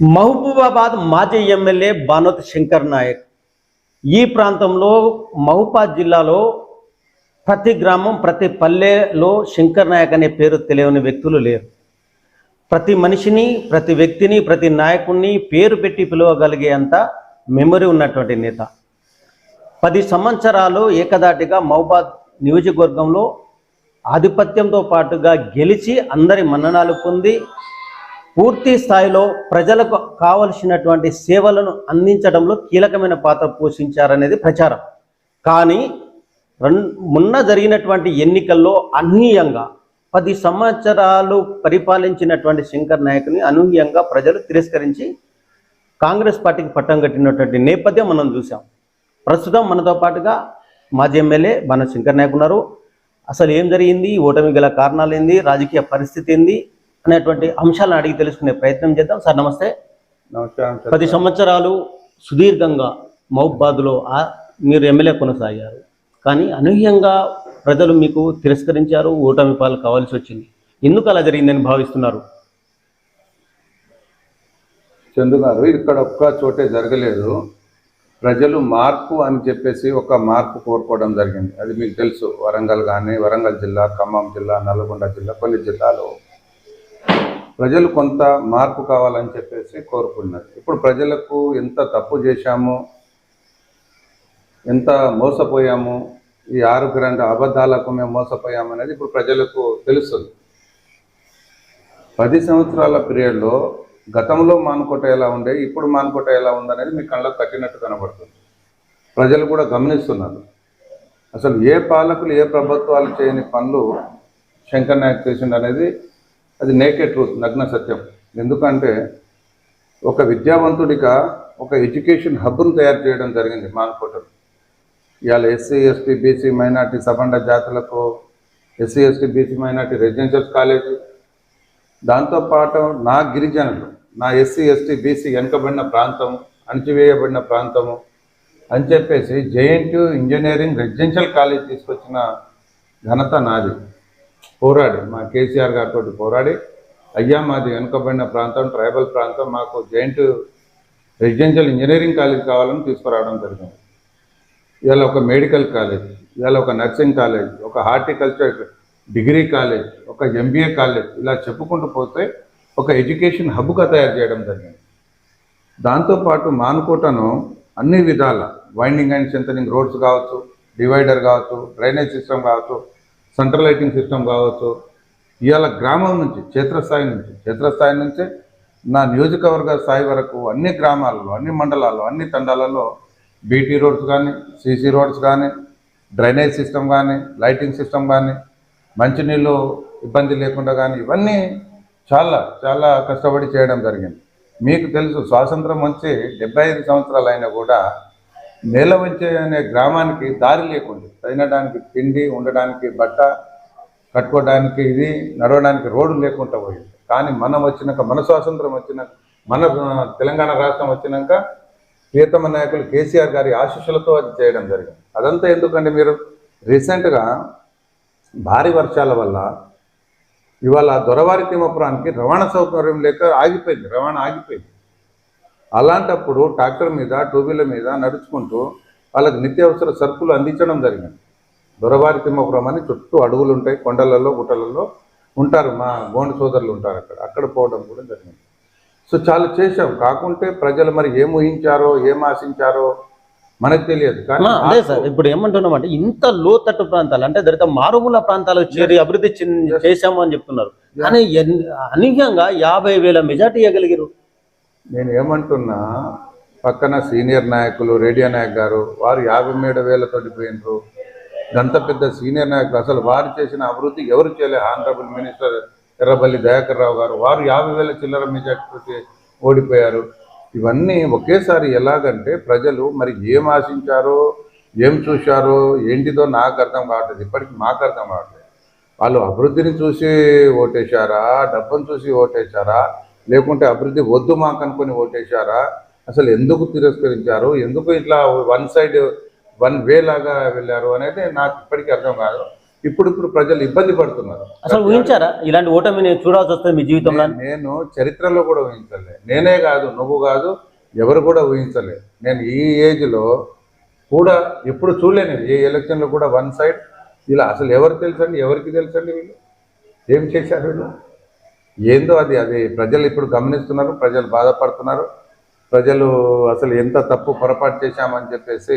మహబూబాబాద్ మాజీ ఎమ్మెల్యే బానోత్ శంకర్ నాయక్. ఈ ప్రాంతంలో మహబూబాద్ జిల్లాలో ప్రతి గ్రామం ప్రతి పల్లెలో శంకర్ నాయక్ అనే పేరు తెలియని వ్యక్తులు లేరు. ప్రతి మనిషిని ప్రతి వ్యక్తిని ప్రతి నాయకుడిని పేరు పెట్టి పిలవగలిగే అంత మెమరీ ఉన్నటువంటి నేత. పది సంవత్సరాలు ఏకదాటిగా మహబాద్ నియోజకవర్గంలో ఆధిపత్యంతో పాటుగా గెలిచి అందరి మన్ననాలు పొంది పూర్తి స్థాయిలో ప్రజలకు కావలసినటువంటి సేవలను అందించడంలో కీలకమైన పాత్ర పోషించారనేది ప్రచారం. కానీ మొన్న జరిగినటువంటి ఎన్నికల్లో అనూహ్యంగా పది సంవత్సరాలు పరిపాలించినటువంటి శంకర్ నాయకుని అనూహ్యంగా ప్రజలు తిరస్కరించి కాంగ్రెస్ పార్టీకి పట్టం కట్టినటువంటి నేపథ్యం మనం చూసాం ప్రస్తుతం మనతో పాటుగా మాజీ ఎమ్మెల్యే మన శంకర్ నాయక్ ఉన్నారు. అసలు ఏం జరిగింది? ఓటమి గల కారణాలు ఏంది రాజకీయ పరిస్థితి ఏంది? అనేటువంటి అంశాలను అడిగి తెలుసుకునే ప్రయత్నం చేద్దాం. సార్ నమస్తే. పది సంవత్సరాలు సుదీర్ఘంగా మహబాద్లో మీరు ఎమ్మెల్యే కొనసాగారు. కానీ అనూహ్యంగా ప్రజలు మీకు తిరస్కరించారు ఓటమి పాలు కావాల్సి వచ్చింది. ఎందుకు అలా జరిగిందని భావిస్తున్నారు? చందు గారు ఇక్కడ ఒక్క చోటే జరగలేదు. ప్రజలు మార్పు అని చెప్పేసి ఒక మార్పు కోరుకోవడం జరిగింది. అది మీకు తెలుసు. వరంగల్ కానీ వరంగల్ జిల్లా ఖమ్మం జిల్లా నల్గొండ జిల్లా కొన్ని జిల్లాలు ప్రజలు కొంత మార్పు కావాలని చెప్పేసి కోరుకున్నారు ఇప్పుడు ప్రజలకు ఎంత తప్పు చేశాము ఎంత మోసపోయాము ఈ ఆరు గ్రంథ అబద్ధాలకు మేము మోసపోయాము అనేది ఇప్పుడు ప్రజలకు తెలుస్తుంది. పది సంవత్సరాల పీరియడ్లో గతంలో మానుకోట ఎలా ఉండే ఇప్పుడు మానుకోట ఎలా ఉందనేది మీ కళ్ళకు కట్టినట్టు కనబడుతుంది. ప్రజలు కూడా గమనిస్తున్నారు. అసలు ఏ పాలకులు ఏ ప్రభుత్వాలు చేయని పనులు శంకర్ నాయక్ చేసిండు అనేది అది నేకే ట్రూత్ నగ్న సత్యం. ఎందుకంటే ఒక విద్యావంతుడిగా ఒక ఎడ్యుకేషన్ హబ్ను తయారు చేయడం జరిగింది మానుకోటలో. ఇవాళ ఎస్సీ ఎస్టీ బీసీ మైనార్టీ సబండ జాతులకు SC ST BC minority residential college. దాంతోపాటు నా గిరిజనులు నా ఎస్సీ ఎస్టీ బీసీ వెనుకబడిన ప్రాంతం అణచివేయబడిన ప్రాంతము అని చెప్పేసి జేఎన్టీ ఇంజనీరింగ్ రెసిడెన్షియల్ కాలేజ్ తీసుకొచ్చిన ఘనత నాది. పోరాడి మా కేసీఆర్ గారితో పోరాడి అయ్యా మాది వెనుకబడిన ప్రాంతం ట్రైబల్ ప్రాంతం మాకు జాయింట్ రెసిడెన్షియల్ ఇంజనీరింగ్ కాలేజ్ కావాలని తీసుకురావడం జరిగింది. ఇవాళ ఒక మెడికల్ కాలేజ్ ఇవాళ ఒక నర్సింగ్ కాలేజ్ ఒక హార్టికల్చర్ డిగ్రీ కాలేజ్ ఒక ఎంబీఏ కాలేజ్ ఇలా చెప్పుకుంటూ పోతే ఒక ఎడ్యుకేషన్ హబ్గా తయారు చేయడం జరిగింది. దాంతోపాటు మానుకోటను అన్ని విధాల వైండింగ్ అండ్ సెంటరింగ్ రోడ్స్ కావచ్చు డివైడర్ కావచ్చు డ్రైనేజ్ సిస్టమ్ కావచ్చు సెంట్రల్ లైటింగ్ సిస్టమ్ కావచ్చు ఇవాళ గ్రామం నుంచి క్షేత్రస్థాయి నుంచి క్షేత్రస్థాయి నుంచి నా నియోజకవర్గ స్థాయి వరకు అన్ని గ్రామాలలో అన్ని మండలాల్లో అన్ని తండాలలో బీటీ రోడ్స్ కానీ సీసీ రోడ్స్ కానీ డ్రైనేజ్ సిస్టమ్ కానీ లైటింగ్ సిస్టమ్ కానీ మంచినీళ్ళు ఇబ్బంది లేకుండా కానీ ఇవన్నీ చాలా చాలా కష్టపడి చేయడం జరిగింది. మీకు తెలుసు స్వాతంత్రం వచ్చి డెబ్బై ఐదు సంవత్సరాలు అయినా కూడా నేలవంచె అనే గ్రామానికి దారి లేకుండా తినడానికి తిండి ఉండడానికి బట్ట కట్టుకోవడానికి ఇది నడవడానికి రోడ్డు లేకుండా పోయింది. కానీ మనం వచ్చినాక మన స్వాతంత్రం వచ్చినాక మన తెలంగాణ రాష్ట్రం వచ్చినాక ప్రియతమ నాయకులు కేసీఆర్ గారి ఆశీస్సులతో అది చేయడం జరిగింది. అదంతా ఎందుకంటే మీరు రీసెంట్గా భారీ వర్షాల వల్ల ఇవాళ దొరవారి తిమ్మపురానికి రవాణా సౌకర్యం లేక ఆగిపోయింది రవాణా ఆగిపోయింది. అలాంటప్పుడు ట్రాక్టర్ మీద టూ వీలర్ మీద నడుచుకుంటూ వాళ్ళకి నిత్యావసర సరుకులు అందించడం జరిగింది. దొరవారి తిమ్మపురం అని చుట్టూ అడవులు ఉంటాయి కొండలలో గుట్టలలో ఉంటారు మా గోండు సోదరులు ఉంటారు అక్కడ. అక్కడ పోవడం కూడా జరిగింది. సో చాలా చేశాం. కాకుంటే ప్రజలు మరి ఏం ఊహించారో ఏం ఆశించారో మనకు తెలియదు. కానీ అదే సార్ ఇప్పుడు ఏమంటున్నామంటే ఇంత లోతట్టు ప్రాంతాలు అంటే దళిత మారుమూల ప్రాంతాలు చేరి అభివృద్ధి చెంది- చేశాము అని చెప్తున్నారు. కానీ అనూహ్యంగా యాభై వేల మెజార్టీ ఇవ్వగలిగారు నేను ఏమంటున్నా పక్కన సీనియర్ నాయకులు రేడియా నాయక్ గారు వారు యాభై మూడు వేలతోటి పోయినరు. గంత పెద్ద సీనియర్ నాయకులు అసలు వారు చేసిన అభివృద్ధి ఎవరు చేయలేదు ఆనరబుల్ మినిస్టర్ ఎర్రబల్లి దయాకర్ రావు గారు వారు యాభై వేల చిల్లర మెజార్టీతోటి ఓడిపోయారు. ఇవన్నీ ఒకేసారి ఎలాగంటే ప్రజలు మరి ఏం ఆశించారో ఏం చూశారో ఏంటిదో నాకు అర్థం కావట్లేదు. ఇప్పటికి మాకు అర్థం కావట్లేదు. వాళ్ళు అభివృద్ధిని చూసి ఓటేశారా? డబ్బును చూసి ఓటేశారా? లేకుంటే అభివృద్ధి వద్దు మాకు అనుకుని ఓటేశారా? అసలు ఎందుకు తిరస్కరించారు? ఎందుకు ఇట్లా వన్ సైడ్ వన్ వే లాగా వెళ్ళారు అనేది నాకు ఇప్పటికీ అర్థం కాదు. ఇప్పుడు ఇప్పుడు ప్రజలు ఇబ్బంది పడుతున్నారు. అసలు ఊహించారా? ఇలాంటి ఓటమిని చూడాల్సి వస్తుంది మీ జీవితంలో నేను చరిత్రలో కూడా ఊహించలే. నేనే కాదు నువ్వు కాదు ఎవరు కూడా ఊహించలే. నేను ఈ ఏజ్లో కూడా ఎప్పుడు చూడలేను. ఏ ఎలక్షన్లో కూడా వన్ సైడ్ ఇలా అసలు ఎవరు తెలుసండి? ఎవరికి తెలుసండి వీళ్ళు? ఏం చేశారు వీళ్ళు? ఏందో అది అది ప్రజలు ఇప్పుడు గమనిస్తున్నారు ప్రజలు బాధపడుతున్నారు. ప్రజలు అసలు ఎంత తప్పు పొరపాటు చేశామని చెప్పేసి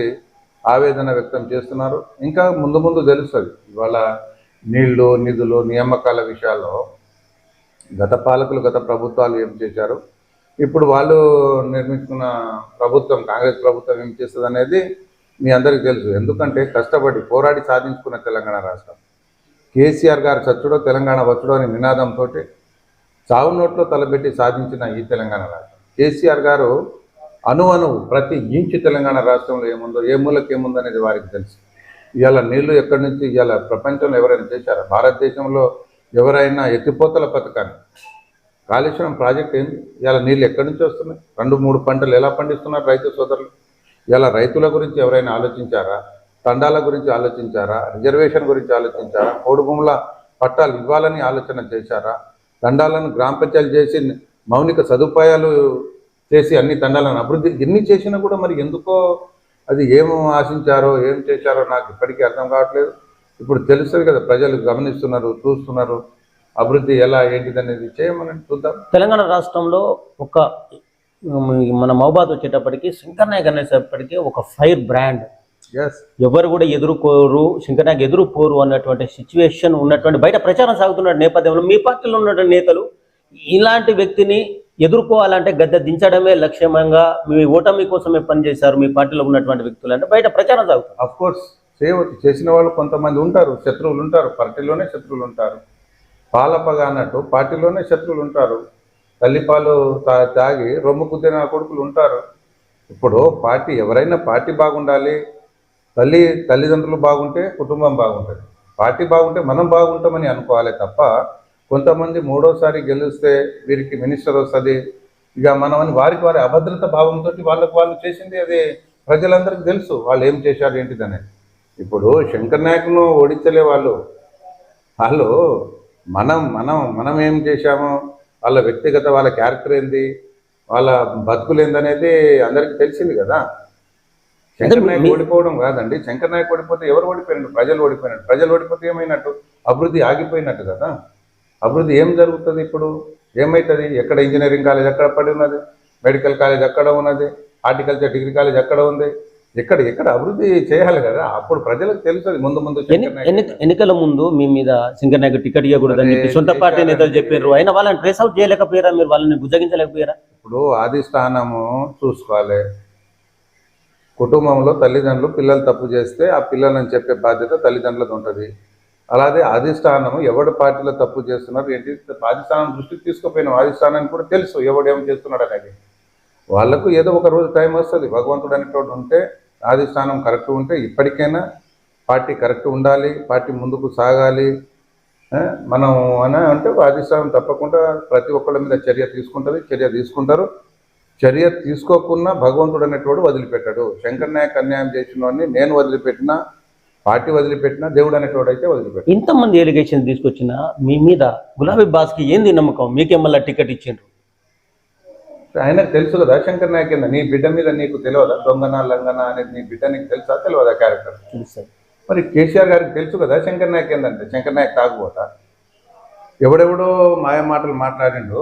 ఆవేదన వ్యక్తం చేస్తున్నారు. ఇంకా ముందు ముందు తెలుస్తుంది. ఇవాళ నీళ్ళు నిధులు నియామకాల విషయాల్లో గత పాలకులు గత ప్రభుత్వాలు ఏం చేశారు? ఇప్పుడు వాళ్ళు నిర్మించుకున్న ప్రభుత్వం కాంగ్రెస్ ప్రభుత్వం ఏం చేస్తుంది అనేది మీ అందరికీ తెలుసు. ఎందుకంటే కష్టపడి పోరాడి సాధించుకున్న తెలంగాణ రాష్ట్రం. కేసీఆర్ గారు చచ్చుడో తెలంగాణ వచ్చుడో అనే నినాదంతో చావు నోట్లో తలబెట్టి సాధించిన ఈ తెలంగాణ రాష్ట్రం. కేసీఆర్ గారు అను అణువు ప్రతి ఇంచు తెలంగాణ రాష్ట్రంలో ఏముందో ఏ మూలకి ఏముందో అనేది వారికి తెలుసు. ఇవాళ నీళ్ళు ఎక్కడి నుంచి ఇవాళ ప్రపంచంలో ఎవరైనా చేశారా? భారతదేశంలో ఎవరైనా ఎత్తిపోతల పథకాన్ని? కాళేశ్వరం ప్రాజెక్ట్ ఏంది? ఇవాళ నీళ్ళు ఎక్కడి నుంచి వస్తున్నాయి? రెండు మూడు పంటలు ఎలా పండిస్తున్నారు రైతు సోదరులు? ఇవాళ రైతుల గురించి ఎవరైనా ఆలోచించారా? తండాల గురించి ఆలోచించారా? రిజర్వేషన్ గురించి ఆలోచించారా? కోడుభూముల పట్టాలు ఇవ్వాలని ఆలోచన చేశారా? తండాలను గ్రామ పంచాయతీ చేసి మౌలిక సదుపాయాలు చేసి అన్ని తండాలను అభివృద్ధి ఎన్ని చేసినా కూడా మరి ఎందుకో అది ఏం ఆశించారో ఏం చేశారో నాకు ఇప్పటికీ అర్థం కావట్లేదు. ఇప్పుడు తెలుస్తుంది కదా ప్రజలు గమనిస్తున్నారు చూస్తున్నారు అభివృద్ధి ఎలా ఏంటిది అనేది చేయమని చూద్దాం. తెలంగాణ రాష్ట్రంలో ఒక మన మహబాద్ వచ్చేటప్పటికి శంకర్ నాయక్ అనేటప్పటికీ ఒక ఫైర్ బ్రాండ్ ఎవరు కూడా ఎదుర్కోరు నాయక్ ఎదుర్కోరు అన్నటువంటి సిచ్యువేషన్ ఉన్నటువంటి బయట ప్రచారం సాగుతున్న నేపథ్యంలో మీ పార్టీలో ఉన్నటువంటి నేతలు ఇలాంటి వ్యక్తిని ఎదుర్కోవాలంటే గద్దె దించడమే లక్ష్యంగా మీ ఓటమి కోసమే పనిచేశారు మీ పార్టీలో ఉన్నటువంటి వ్యక్తులు అంటే బయట ప్రచారం సాగుతుంది. అఫ్ కోర్స్ చేయవచ్చు చేసిన వాళ్ళు కొంతమంది ఉంటారు శత్రువులు ఉంటారు పార్టీలోనే శత్రువులు ఉంటారు. పాలపగా అన్నట్టు పార్టీలోనే శత్రువులు ఉంటారు. తల్లిపాలు తాగి రొమ్ము కుద్దిన కొడుకులు ఉంటారు. ఇప్పుడు పార్టీ ఎవరైనా పార్టీ బాగుండాలి తల్లి తల్లిదండ్రులు బాగుంటే కుటుంబం బాగుంటుంది. పార్టీ బాగుంటే మనం బాగుంటామని అనుకోవాలి తప్ప కొంతమంది మూడోసారి గెలిస్తే వీరికి మినిస్టర్ వస్తుంది. ఇక మనం అని వారికి వారి అభద్రత భావంతో వాళ్ళకు వాళ్ళు చేసింది అది. ప్రజలందరికీ తెలుసు వాళ్ళు ఏం చేశారు ఏంటిదని ఇప్పుడు శంకర్ నాయక్ను ఓడించలే వాళ్ళు. వాళ్ళు మనం మనం మనం ఏం చేశామో? వాళ్ళ వ్యక్తిగత వాళ్ళ క్యారెక్టర్ ఏంది? వాళ్ళ బతుకులు ఏందనేది అందరికీ తెలిసింది కదా. శంకర్ నాయక్ ఓడిపోవడం కాదండి. శంకర్ నాయక్ ఓడిపోతే ఎవరు ఓడిపోయినట్టు? ప్రజలు ఓడిపోయినట్టు. ప్రజలు ఓడిపోతే ఏమైనట్టు? అభివృద్ధి ఆగిపోయినట్టు కదా. అభివృద్ధి ఏం జరుగుతుంది ఇప్పుడు? ఏమవుతుంది ఎక్కడ ఇంజనీరింగ్ కాలేజ్ ఎక్కడ పడి ఉన్నది? మెడికల్ కాలేజ్ ఎక్కడ ఉన్నది? హార్టికల్చర్ డిగ్రీ కాలేజ్ ఎక్కడ ఉంది? ఎక్కడ ఎక్కడ అభివృద్ధి చేయాలి కదా. అప్పుడు ప్రజలకు తెలుస్తుంది ముందు ముందు ఎన్నికల ముందు మీ మీద శంకర్ నాయక్ టికెట్ ఇవ్వకూడదని చెప్పి సొంత పార్టీ నేతలు చెప్పారు అయినా వాళ్ళని ట్రేస్ అవుట్ చేయలేకపోయారా? మీరు వాళ్ళని బుజ్జగించలేకపోయారా ఇప్పుడు ఆది స్థానము చూసుకోవాలి. కుటుంబంలో తల్లిదండ్రులు పిల్లలు తప్పు చేస్తే ఆ పిల్లలని చెప్పే బాధ్యత తల్లిదండ్రులకు ఉంటుంది. అలాగే అధిష్టానం ఎవడు పార్టీలో తప్పు చేస్తున్నారు ఏంటి? అధిష్టానం దృష్టికి తీసుకుపోయినాం అధిష్టానానికి కూడా తెలుసు ఎవడు చేస్తున్నాడు అనేది. వాళ్ళకు ఏదో ఒక రోజు టైం వస్తుంది. భగవంతుడు అనేటోడు ఉంటే అధిష్టానం కరెక్ట్ ఉంటే ఇప్పటికైనా పార్టీ కరెక్ట్ ఉండాలి పార్టీ ముందుకు సాగాలి. మనం అని అంటే అధిష్టానం తప్పకుండా ప్రతి ఒక్కళ్ళ మీద చర్య తీసుకుంటుంది. చర్య తీసుకుంటారు. చర్య తీసుకోకున్నా భగవంతుడు అనేటోడు వదిలిపెట్టాడు. శంకర్ నాయక్ అన్యాయం చేసిన వాడిని నేను వదిలిపెట్టినా పార్టీ వదిలిపెట్టినా దేవుడు అనేటోడు అయితే వదిలిపెట్టాడు. ఇంతమంది ఎలిగేషన్ తీసుకొచ్చిన మీ మీద గులాబీ బాస్కి ఏంది నమ్మకం? మీకే మళ్ళీ టికెట్ ఇచ్చిండ్రు? ఆయనకు తెలుసు కదా శంకర్ నాయక్ నీ బిడ్డ మీద నీకు తెలియదా? దొంగన లంగన అనేది నీ బిడ్డ నీకు తెలుసా? తెలియదా క్యారెక్టర్? తెలుస్తుంది మరి కేసీఆర్ గారికి తెలుసు కదా శంకర్ నాయక్ ఏంటంటే శంకర్ నాయక్ తాగుపోతా ఎవడెవడో మాయ మాటలు మాట్లాడిండు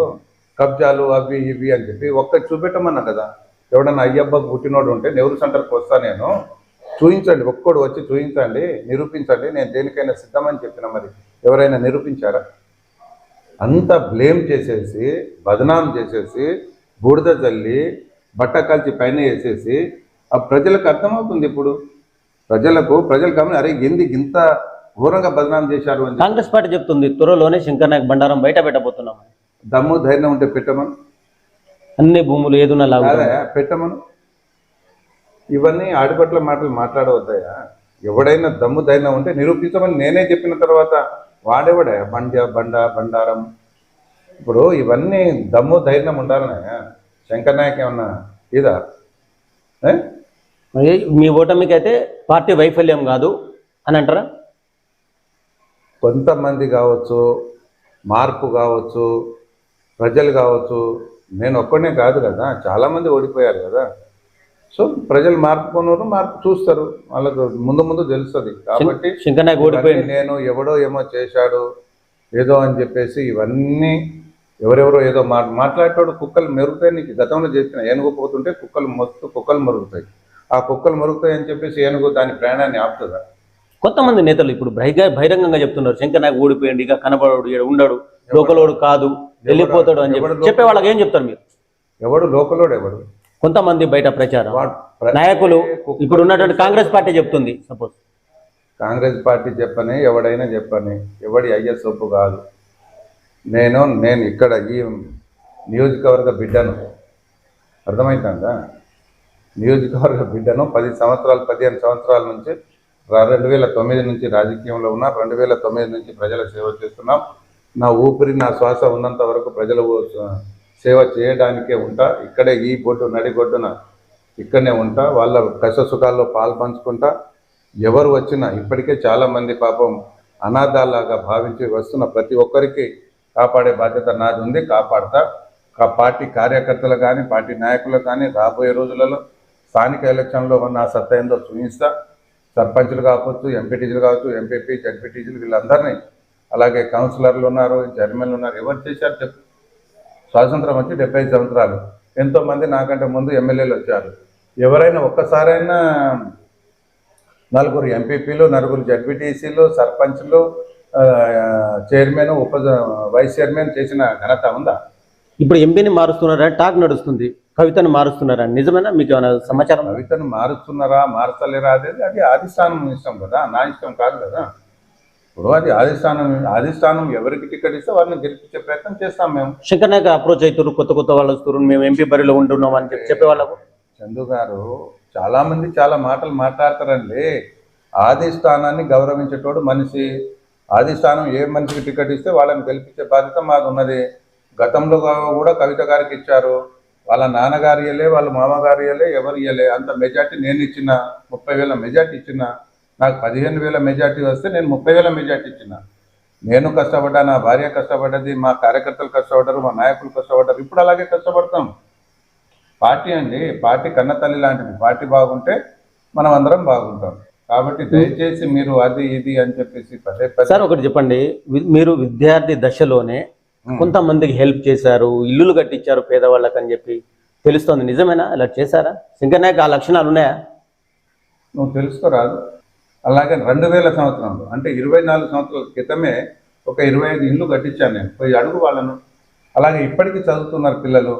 కబ్జాలు అవి ఇవి అని చెప్పి ఒక్కటి చూపెట్టమన్నా కదా. ఎవడన్నా అయ్యబ్బకు పుట్టినోడు ఉంటే నెహ్రూ సెంటర్కి వస్తా నేను. చూపించండి ఒక్కడు వచ్చి చూపించండి నిరూపించండి నేను దేనికైనా సిద్ధమని చెప్పిన మరి. ఎవరైనా నిరూపించారా? అంత బ్లేమ్ చేసేసి బదనాం చేసేసి బూడిద చల్లి బట్ట కలిసి పైన వేసేసి ఆ ప్రజలకు అర్థమవుతుంది ఇప్పుడు. ప్రజలకు ప్రజలు గమని అరే ఎందుకు ఇంత ఘోరంగా బదనాం చేశారు కాంగ్రెస్ పార్టీ చెప్తుంది త్వరలోనే శంకర్ నాయక్ బండారం బయట పెట్టబోతున్నాం. దమ్ము ధైర్యం ఉంటే పెట్టమను. అన్ని భూములు ఏదున్నా కాదా పెట్టమను. ఇవన్నీ ఆడిపట్ల మాటలు మాట్లాడవద్దాయా ఎవడైనా దమ్ము ధైర్యం ఉంటే నిరూపించమని నేనే చెప్పిన తర్వాత వాడేవాడే? బండ బండ బండారం. ఇప్పుడు ఇవన్నీ దమ్ము ధైర్యం ఉండాలనే. శంకర్ నాయక్ ఏమన్నా ఇదా? మీ ఓటమికి అయితే పార్టీ వైఫల్యం కాదు అని అంటారా? కొంతమంది కావచ్చు మార్పు కావచ్చు ప్రజలు కావచ్చు నేను ఒక్కడనే కాదు కదా చాలామంది ఓడిపోయారు కదా. సో ప్రజలు మార్పు కొన్నారు మార్పు చూస్తారు వాళ్ళకు ముందు ముందు తెలుస్తుంది. కాబట్టి నేను ఎవడో ఏమో చేశాడు ఏదో అని చెప్పేసి ఇవన్నీ ఎవరెవరో ఏదో మా మాట్లాడేటోడు కుక్కలు మెరుగుతాయి నీకు. గతంలో చెప్పిన ఏనుగు పోతుంటే కుక్కలు మొత్తు కుక్కలు మరుగుతాయి ఆ కుక్కలు మరుగుతాయి అని చెప్పేసి ఏనుగు దాని ప్రాణాన్ని ఆపుతుందా? కొంతమంది నేతలు ఇప్పుడు బహిరంగంగా చెప్తున్నారు శంకర్ నాయక్ ఓడిపోయింది ఇక కనబడడు ఉండడు లోకలోడు కాదు. వెళ్ళిపోతాడు అని చెప్పి చెప్పే వాళ్ళకి ఏం చెప్తారు మీరు? ఎవడు లోకలోడు ఎవడు? కొంతమంది బయట ప్రచారం. నాయకులు ఇప్పుడు ఉన్నటువంటి కాంగ్రెస్ పార్టీ చెప్తుంది సపోజ్. కాంగ్రెస్ పార్టీ చెప్పని ఎవడైనా చెప్పని ఎవడి అయ్యే సొప్పు కాదు. నేను నేను ఇక్కడ ఈ నియోజకవర్గ బిడ్డను. అర్థమవుతుందా నియోజకవర్గ బిడ్డను పది సంవత్సరాలు పదిహేను సంవత్సరాల నుంచి రెండు వేల తొమ్మిది నుంచి రాజకీయంలో ఉన్నా రెండు వేల తొమ్మిది నుంచి ప్రజల సేవ చేస్తున్నాం. నా ఊపిరి నా శ్వాస ఉన్నంత వరకు ప్రజల సేవ చేయడానికే ఉంటా. ఇక్కడే ఈ బొడ్డు నడిగొడ్డున ఇక్కడనే ఉంటా. వాళ్ళ కష్ట సుఖాల్లో పాలు పంచుకుంటా. ఎవరు వచ్చినా ఇప్పటికే చాలామంది పాపం అనాథాలాగా భావించి వస్తున్న ప్రతి ఒక్కరికి కాపాడే బాధ్యత నాది ఉంది కాపాడతా పార్టీ కార్యకర్తలు కానీ పార్టీ నాయకులు కానీ రాబోయే రోజులలో స్థానిక ఎలక్షన్లో నా సత్తా ఏందో చూపిస్తా సర్పంచులు కావచ్చు ఎంపీటీసీలు కావచ్చు ఎంపీపీ జడ్పీటీసీలు వీళ్ళందరినీ అలాగే కౌన్సిలర్లు ఉన్నారు చైర్మన్లు ఉన్నారు ఎవరు చేశారు చెప్పు. స్వాతంత్రం వచ్చి డెబ్బై ఐదు సంవత్సరాలు. ఎంతోమంది నాకంటే ముందు ఎమ్మెల్యేలు వచ్చారు. ఎవరైనా ఒక్కసారైనా నలుగురు ఎంపీపీలు నలుగురు జడ్పీటీసీలు సర్పంచ్లు చైర్మన్ ఉప వైస్ చైర్మన్ చేసిన ఘనత ఉందా? ఇప్పుడు ఎంపీని మారుస్తున్నారని టాక్ నడుస్తుంది. కవితను మారుస్తున్నారని నిజమేనా? మీకు ఏమైనా సమాచారం? కవితను మారుస్తున్నారా? మార్చలేరా అనేది అది అధిష్టానం ఇష్టం కదా నా ఇష్టం కాదు కదా. ఇప్పుడు అది అధిష్టానం అధిష్టానం ఎవరికి టికెట్ ఇస్తే వారిని గెలిపించే ప్రయత్నం చేస్తాం మేము. శంకర్ నాయక్ అప్రోచ్ అవుతారు కొత్త కొత్త వాళ్ళు వస్తారు మేము ఎంపీ బరిలో ఉంటున్నాం అని చెప్పి చెప్పే వాళ్ళకు? చందు గారు చాలా మంది చాలా మాటలు మాట్లాడతారండి. ఆది స్థానాన్ని గౌరవించేటోడు మనిషి. ఆది స్థానం ఏ మనిషికి టికెట్ ఇస్తే వాళ్ళని గెలిపించే బాధ్యత మాకు ఉన్నది గతంలో కూడా కవిత గారికి ఇచ్చారు. వాళ్ళ నాన్నగారు ఇయ్యలే వాళ్ళ మామగారు ఇయ్యలే ఎవరు ఇయ్యలే అంత మెజార్టీ నేను ఇచ్చిన ముప్పై వేల మెజార్టీ ఇచ్చిన నాకు పదిహేను వేల మెజార్టీ వస్తే నేను ముప్పై వేల మెజార్టీ ఇచ్చిన. నేను కష్టపడ్డా నా భార్య కష్టపడ్డది మా కార్యకర్తలు కష్టపడ్డారు మా నాయకులు కష్టపడ్డారు. ఇప్పుడు అలాగే కష్టపడతాం. పార్టీ అండి పార్టీ కన్న తల్లి లాంటిది. పార్టీ బాగుంటే మనం అందరం బాగుంటాం. కాబట్టి దయచేసి మీరు అది ఇది అని చెప్పేసి పదే సార్ ఒకటి చెప్పండి. మీరు విద్యార్థి దశలోనే కొంతమందికి హెల్ప్ చేశారు ఇల్లులు కట్టించారు పేదవాళ్ళకి అని చెప్పి తెలుస్తోంది. నిజమేనా? ఇలా చేశారా? శంకర్ నాయక్ ఆ లక్షణాలు ఉన్నాయా? నువ్వు తెలుసుకోరాదు. అలాగే రెండు వేల సంవత్సరంలో అంటే ఇరవై నాలుగు సంవత్సరాల క్రితమే ఒక ఇరవై ఐదు ఇల్లు కట్టించాను నేను. పోయి అడుగు వాళ్ళను. అలాగే ఇప్పటికీ చదువుతున్నారు పిల్లలు.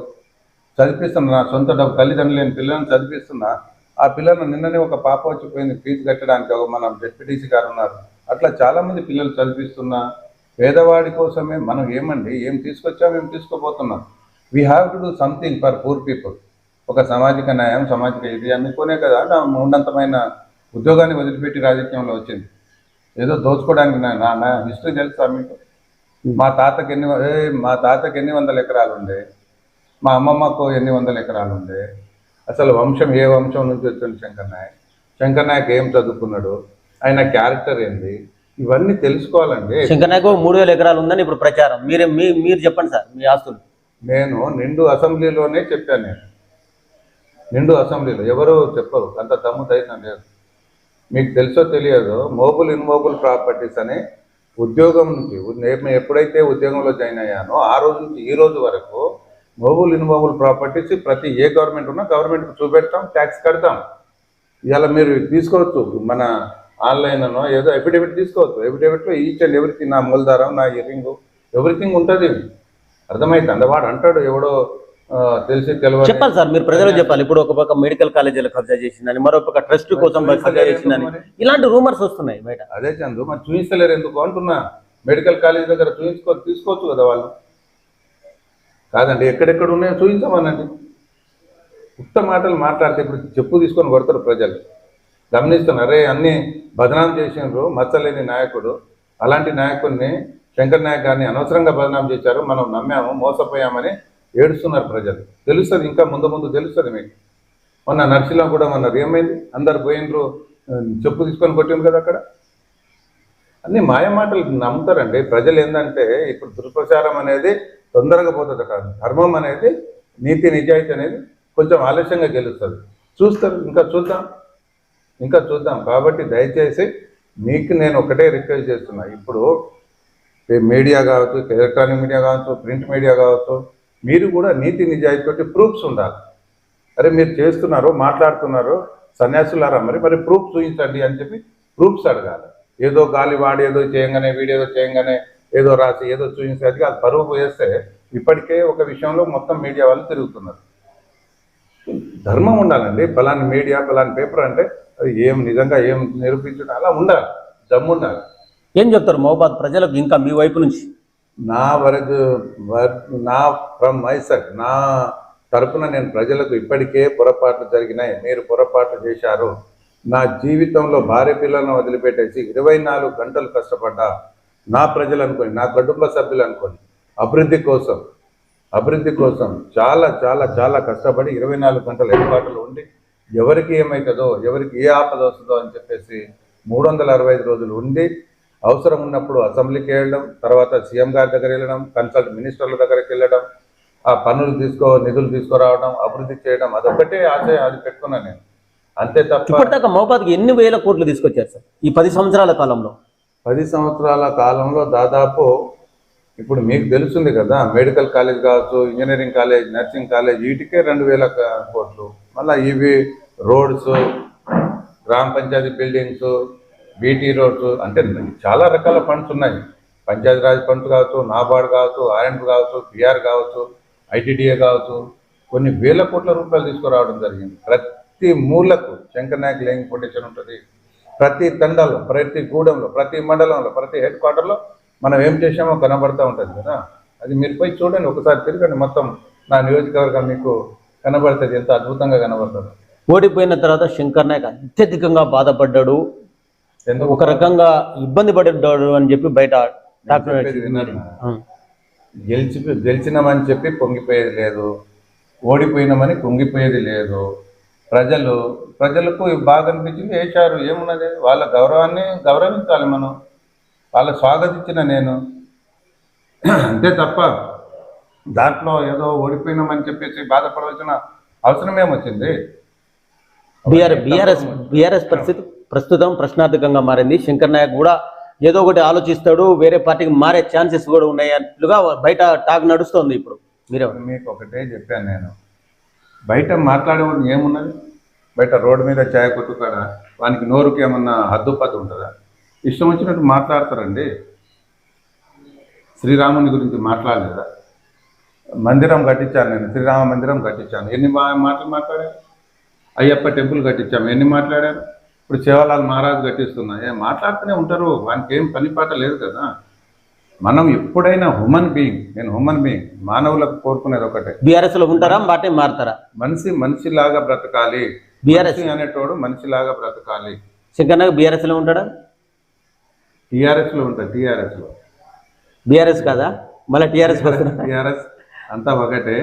చదివిస్తున్నా నా సొంత డబ్బు తల్లిదండ్రులు లేని పిల్లలను చదివిస్తున్నా ఆ పిల్లలను నిన్ననే ఒక పాప వచ్చిపోయింది ఫీజు కట్టడానికి ఒక మన డిప్యూటీసీ గారు ఉన్నారు. అట్లా చాలామంది పిల్లలు చదివిస్తున్నా పేదవాడి కోసమే మనం ఏమండి ఏం తీసుకొచ్చాం ఏం తీసుకోబోతున్నాం? We have to do something for poor people ఒక సామాజిక న్యాయం సామాజిక ఇది అనుకునే కదా నా ఉద్యోగాన్ని వదిలిపెట్టి రాజకీయంలో వచ్చింది. ఏదో దోచుకోవడానికి నా నా- హిస్టరీ తెలుసా మీకు? మా తాతకి ఎన్ని మా తాతకి ఎన్ని వందల ఎకరాలు ఉండే? మా అమ్మమ్మకు ఎన్ని వందల ఎకరాలు ఉండే? అసలు వంశం ఏ వంశం నుంచి వచ్చింది శంకర్ నాయక్ శంకర్ నాయక్ ఏం చదువుకున్నాడు? ఆయన క్యారెక్టర్ ఏంది? ఇవన్నీ తెలుసుకోవాలండి. శంకర్ నాయక్ మూడు వేల ఎకరాలు ఉందని ఇప్పుడు ప్రచారం. మీరే మీ మీరు చెప్పండి సార్ మీ ఆస్తులు. నేను నిండు అసెంబ్లీలోనే చెప్పాను నేను. నిండు అసెంబ్లీలో. ఎవరు చెప్పరు. అంత దమ్ము ధైర్యం లేదు మీకు తెలుసో తెలియదు మోబుల్ ఇన్మోబుల్ ప్రాపర్టీస్ అని ఉద్యోగం నుంచి నేను ఎప్పుడైతే ఉద్యోగంలో జాయిన్ అయ్యానో ఆ రోజు నుంచి ఈ రోజు వరకు మోబుల్ ఇన్మోబుల్ ప్రాపర్టీస్ ప్రతి ఏ గవర్నమెంట్ ఉన్నా గవర్నమెంట్కి చూపెడతాం ట్యాక్స్ కడతాం. ఇలా మీరు తీసుకోవచ్చు మన ఆన్లైన్లో ఏదో ఎఫిడేవిట్ తీసుకోవచ్చు. ఎఫిడేవిట్లో ఈచ్ అండ్ ఎవ్రీథింగ్ నా మూలధారం నా ఇయరింగ్ ఎవ్రీథింగ్ ఉంటుంది. అర్థమైంది వాడు అంటాడు ఎవడో తెలిసి తెలియదు చెప్పాలి సార్ మీరు ప్రజలకు చెప్పాలి. ఇప్పుడు ఒక పక్క మెడికల్ కాలేజీలో కబ్జా చేసిందని మరో పక్క ట్రస్ట్ కోసం కబ్జా చేసిందని. ఇలాంటి రూమర్స్ వస్తున్నాయి బయట. అదే చందు మరి చూపించలేరు ఎందుకు అంటున్నా? మెడికల్ కాలేజ్ దగ్గర చూపించుకో తీసుకోవచ్చు కదా వాళ్ళు. కాదండి ఎక్కడెక్కడ ఉన్నాయో చూపించమనండి ఉత్త మాటలు మాట్లాడితే ఇప్పుడు చెప్పు తీసుకొని కొడతారు ప్రజలు. గమనిస్తున్నారు? అరే అన్ని బదనాం చేసినారు మచ్చలేని నాయకుడు. అలాంటి నాయకుడిని శంకర్ నాయక్ గారిని అనవసరంగా బదనాం చేశారు. మనం నమ్మాము మోసపోయామని ఏడుస్తున్నారు ప్రజలు. తెలుస్తుంది ఇంకా ముందు ముందు తెలుస్తుంది మీకు. మొన్న నర్సిలో కూడా మొన్న ఏమైంది? అందరు పోయినరు చెప్పు తీసుకొని కొట్టింది కదా అక్కడ? అన్ని మాయమాటలు నమ్ముతారండి. ప్రజలు ఏంటంటే ఇప్పుడు దుష్ప్రచారం అనేది తొందరగా పోతుంది కాదు ధర్మం అనేది నీతి నిజాయితీ అనేది కొంచెం ఆలస్యంగా గెలుస్తుంది. చూస్తారు ఇంకా చూద్దాం. ఇంకా చూద్దాం. కాబట్టి దయచేసి మీకు నేను ఒకటే రిక్వెస్ట్ చేస్తున్నా. ఇప్పుడు మీడియా కావచ్చు ఎలక్ట్రానిక్ మీడియా కావచ్చు ప్రింట్ మీడియా కావచ్చు మీరు కూడా నీతి నిజాయితీ ప్రూఫ్స్ ఉండాలి. అరే మీరు చేస్తున్నారు మాట్లాడుతున్నారు సన్యాసులారా మరి? మరి ప్రూఫ్ చూపించండి అని చెప్పి ప్రూఫ్స్ అడగాలి. ఏదో గాలి వాడి ఏదో చేయంగానే వీడేదో చేయంగానే ఏదో రాసి ఏదో చూపించేది అది పరువు వేస్తే ఇప్పటికే ఒక విషయంలో మొత్తం మీడియా వాళ్ళు తిరుగుతున్నారు. ధర్మం ఉండాలండి. ఫలాని మీడియా ఫలాని పేపర్ అంటే అది ఏం నిజంగా ఏం నిరూపించడం అలా ఉండాలి. దమ్ము ఉండాలి ఏం చెప్తారు మహబాద్ ప్రజలకు ఇంకా మీ వైపు నుంచి? నా వరకు నా ఫ్రమ్ మై నా తరపున నేను ప్రజలకు ఇప్పటికే పొరపాట్లు జరిగినాయి. మీరు పొరపాట్లు చేశారు. నా జీవితంలో భార్య పిల్లలను వదిలిపెట్టేసి ఇరవై నాలుగు గంటలు కష్టపడ్డా. నా ప్రజలు అనుకోని నా కుటుంబ సభ్యులు అనుకోని అభివృద్ధి కోసం అభివృద్ధి కోసం చాలా చాలా చాలా కష్టపడి ఇరవై నాలుగు గంటలు ఏర్పాట్లు ఉండి ఎవరికి ఏమవుతుందో ఎవరికి ఏ ఆపద వస్తుందో అని చెప్పేసి మూడు వందల అరవై ఐదు రోజులు ఉండి అవసరం ఉన్నప్పుడు అసెంబ్లీకి వెళ్ళడం తర్వాత సీఎం గారి దగ్గర వెళ్ళడం కన్సల్ట్ మినిస్టర్ల దగ్గరికి వెళ్ళడం ఆ పనులు తీసుకో నిధులు తీసుకురావడం అభివృద్ధి చేయడం అదొకటే ఆశయం అది పెట్టుకున్నాను నేను. అంతే తప్ప ఇప్పటిదాకా మహబాద్కి ఎన్ని వేల కోట్లు తీసుకొచ్చారు సార్? ఈ పది సంవత్సరాల కాలంలో. పది సంవత్సరాల కాలంలో దాదాపు ఇప్పుడు మీకు తెలుస్తుంది కదా మెడికల్ కాలేజ్ కావచ్చు ఇంజనీరింగ్ కాలేజ్ నర్సింగ్ కాలేజ్ వీటికే రెండు వేల కోట్లు. మళ్ళీ ఇవి రోడ్స్ గ్రామ పంచాయతీ బిల్డింగ్స్ బీటీ రోడ్స్ అంటే చాలా రకాల ఫండ్స్ ఉన్నాయి. పంచాయతీరాజ్ ఫండ్స్ కావచ్చు నాబార్డ్ కావచ్చు ఆర్ఎండ్ కావచ్చు పిఆర్ కావచ్చు ఐటీడీఏ కావచ్చు. కొన్ని వేల కోట్ల రూపాయలు తీసుకురావడం జరిగింది. ప్రతి మూలకు శంకర్నాయక్ లేయింగ్ ఫౌండేషన్ ఉంటుంది. ప్రతి తండాలో ప్రతి గూడెంలో ప్రతి మండలంలో ప్రతి హెడ్ క్వార్టర్లో మనం ఏం చేసామో కనబడతా ఉంటుంది కదా. అది మీరు పోయి చూడండి ఒకసారి తిరగండి మొత్తం నా నియోజకవర్గం మీకు కనబడుతుంది ఎంత అద్భుతంగా కనబడుతుంది. ఓడిపోయిన తర్వాత శంకర్ నాయక్ అత్యధికంగా బాధపడ్డాడు. ఒక రకంగా ఇబ్బంది పడ్డాడు అని చెప్పి బయట డాక్టర్? గెలిచి గెలిచినామని చెప్పి పొంగిపోయేది లేదు. ఓడిపోయినామని పొంగిపోయేది లేదు. ప్రజలు ప్రజలకు బాధ అనిపించింది వేశారు ఏమున్నది? వాళ్ళ గౌరవాన్ని గౌరవించాలి మనం. వాళ్ళ స్వాగతించిన నేను. అంతే తప్ప దాంట్లో ఏదో ఓడిపోయినామని చెప్పేసి బాధపడవలసిన అవసరం ఏమొచ్చింది బీఆర్ బీఆర్ఎస్ బీఆర్ఎస్ పరిస్థితి ప్రస్తుతం ప్రశ్నార్థకంగా మారింది. శంకర్ నాయక్ కూడా ఏదో ఒకటి ఆలోచిస్తాడు వేరే పార్టీకి మారే ఛాన్సెస్ కూడా ఉన్నాయి అట్లుగా బయట టాక్ నడుస్తోంది ఇప్పుడు. మీరే మీకు ఒకటే చెప్పాను నేను. బయట మాట్లాడేవాడు ఏమున్నది? బయట రోడ్డు మీద ఛాయ కొట్టుకాడ వానికి నోరుకి ఏమన్నా హద్దుపద్దు ఉంటుందా? ఇష్టం వచ్చినట్టు మాట్లాడతారండి. శ్రీరాముని గురించి మాట్లాడలేదా? మందిరం కట్టించాను నేను. శ్రీరామ మందిరం కట్టించాను. ఎన్ని మా మాటలు మాట్లాడారు? అయ్యప్ప టెంపుల్ కట్టించాము. ఎన్ని మాట్లాడారు? ఇప్పుడు శివలాల్ మహారాజ్ కట్టిస్తున్నా. ఏ మాట్లాడుతూనే ఉంటారు. వానికి ఏం పని పాట లేదు కదా. మనం ఎప్పుడైనా హ్యూమన్ బీయింగ్ నేను హ్యూమన్ బీయింగ్ మానవులకు కోరుకునేది ఒకటే. బీఆర్ఎస్లో ఉంటారా పార్టీ మారుతారా? మనిషి మనిషిలాగా బ్రతకాలి. బీఆర్ఎస్. మనిషి అనేటోడు మనిషిలాగా బ్రతకాలి. శంకర్ బీఆర్ఎస్లో ఉంటాడా? టీఆర్ఎస్లో ఉంటుంది టీఆర్ఎస్లో బీఆర్ఎస్ కాదా? మళ్ళీ టీఆర్ఎస్ టీఆర్ఎస్ అంతా ఒకటే.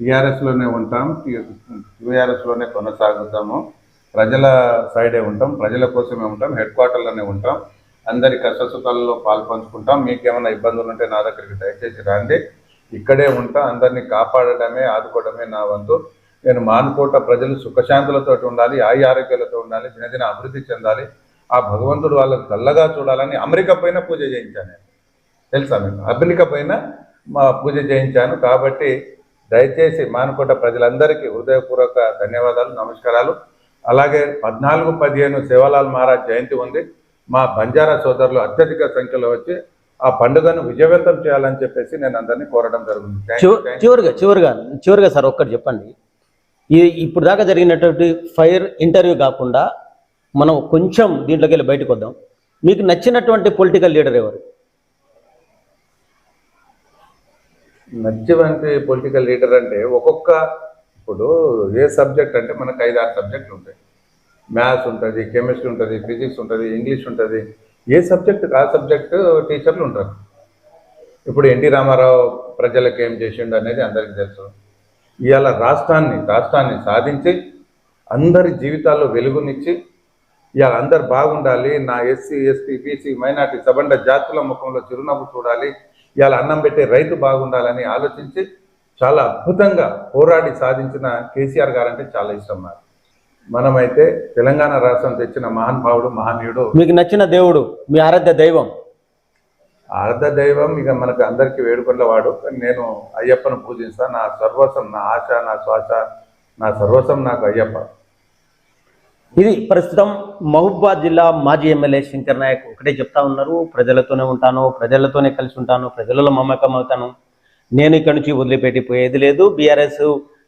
టీఆర్ఎస్లోనే ఉంటాం టీఆర్ఎస్లోనే కొనసాగుతాము. ప్రజల సైడే ఉంటాం ప్రజల కోసమే ఉంటాం హెడ్ క్వార్టర్లోనే ఉంటాం. అందరి కష్టసుఖాలలో పాల్పంచుకుంటాం. మీకేమైనా ఇబ్బందులు ఉంటే నా దగ్గరికి దయచేసి రండి. ఇక్కడే ఉంటా అందరినీ కాపాడడమే ఆదుకోవడమే నా వంతు. నేను మానుకోట ప్రజలు సుఖశాంతులతో ఉండాలి ఆయ ఆరోగ్యాలతో ఉండాలి దినదిన అభివృద్ధి చెందాలి. ఆ భగవంతుడు వాళ్ళకు చల్లగా చూడాలని అమెరికా పైన పూజ చేయించాను. నేను తెలుసా మీకు? అమెరికా పైన మా పూజ చేయించాను. కాబట్టి దయచేసి మానుకోట ప్రజలందరికీ హృదయపూర్వక ధన్యవాదాలు నమస్కారాలు. అలాగే పద్నాలుగు పదిహేను శివలాల్ మహారాజ్ జయంతి ఉంది. మా బంజారా సోదరులు అత్యధిక సంఖ్యలో వచ్చి ఆ పండుగను విజయవంతం చేయాలని చెప్పేసి నేను అందరినీ కోరడం జరుగుతుంది. చివరిగా చివరిగా చివరిగా సార్ ఒక్కటి చెప్పండి. ఈ ఇప్పుడు దాకా జరిగినటువంటి ఫైర్ ఇంటర్వ్యూ కాకుండా మనం కొంచెం దీంట్లోకి వెళ్ళి బయటకు వద్దాం. మీకు నచ్చినటువంటి పొలిటికల్ లీడర్ ఎవరు? నచ్చివంటి పొలిటికల్ లీడర్ అంటే ఒక్కొక్క ఇప్పుడు ఏ సబ్జెక్ట్ అంటే మనకు ఐదు ఆరు సబ్జెక్టులు ఉంటాయి. మ్యాథ్స్ ఉంటుంది కెమిస్ట్రీ ఉంటుంది ఫిజిక్స్ ఉంటుంది ఇంగ్లీష్ ఉంటుంది. ఏ సబ్జెక్ట్ ఆ సబ్జెక్టు టీచర్లు ఉంటారు ఇప్పుడు ఎన్టీ రామారావు ప్రజలకు ఏం చేసిండు అనేది అందరికీ తెలుసు. ఇవాళ రాష్ట్రాన్ని రాష్ట్రాన్ని సాధించి అందరి జీవితాల్లో వెలుగునిచ్చి ఇవాళ అందరు బాగుండాలి నా ఎస్సీ ఎస్టీ బీసీ మైనార్టీ సబండ జాతుల ముఖంలో చిరునవ్వు చూడాలి ఇవాళ అన్నం పెట్టే రైతు బాగుండాలని ఆలోచించి చాలా అద్భుతంగా పోరాడి సాధించిన కేసీఆర్ గారు అంటే చాలా ఇష్టం నాకు. మనమైతే తెలంగాణ రాష్ట్రం తెచ్చిన మహానుభావుడు మహనీయుడు. మీకు నచ్చిన దేవుడు మీ ఆరాధ్య దైవం. ఆరాధ దైవం ఇక మనకు అందరికీ వేడుకొండ వాడు నేను అయ్యప్పను పూజిస్తా. నా సర్వస్వం నా ఆశ నా శ్వాస నా సర్వస్వం నాకు అయ్యప్ప. ఇది ప్రస్తుతం మహబూబాద్ జిల్లా మాజీ ఎమ్మెల్యే శంకర్ నాయక్ ఒకటే చెప్తా ఉన్నారు. ప్రజలతోనే ఉంటాను ప్రజలతోనే కలిసి ఉంటాను ప్రజలలో మమ్మకం అవుతాను నేను ఇక్కడి నుంచి వదిలిపెట్టి పోయేది లేదు. బీఆర్ఎస్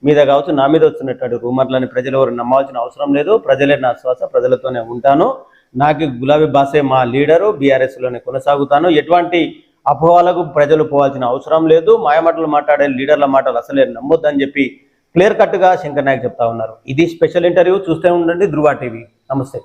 మీద కావచ్చు నా మీద వచ్చినటువంటి రూమర్లని ప్రజలు ఎవరు నమ్మాల్సిన అవసరం లేదు. ప్రజలే నా శ్వాస ప్రజలతోనే ఉంటాను. నాకు గులాబీ బాసే మా లీడరు. బీఆర్ఎస్లోనే కొనసాగుతాను. ఎటువంటి అపోహలకు ప్రజలు పోవాల్సిన అవసరం లేదు. మాయమాటలు మాట్లాడే లీడర్ల మాటలు అసలే నమ్మొద్దని చెప్పి క్లియర్ కట్గా శంకర్ నాయక్ చెప్తా ఉన్నారు. ఇది స్పెషల్ ఇంటర్వ్యూ. చూస్తూ ఉండండి ధృవ టీవీ. నమస్తే.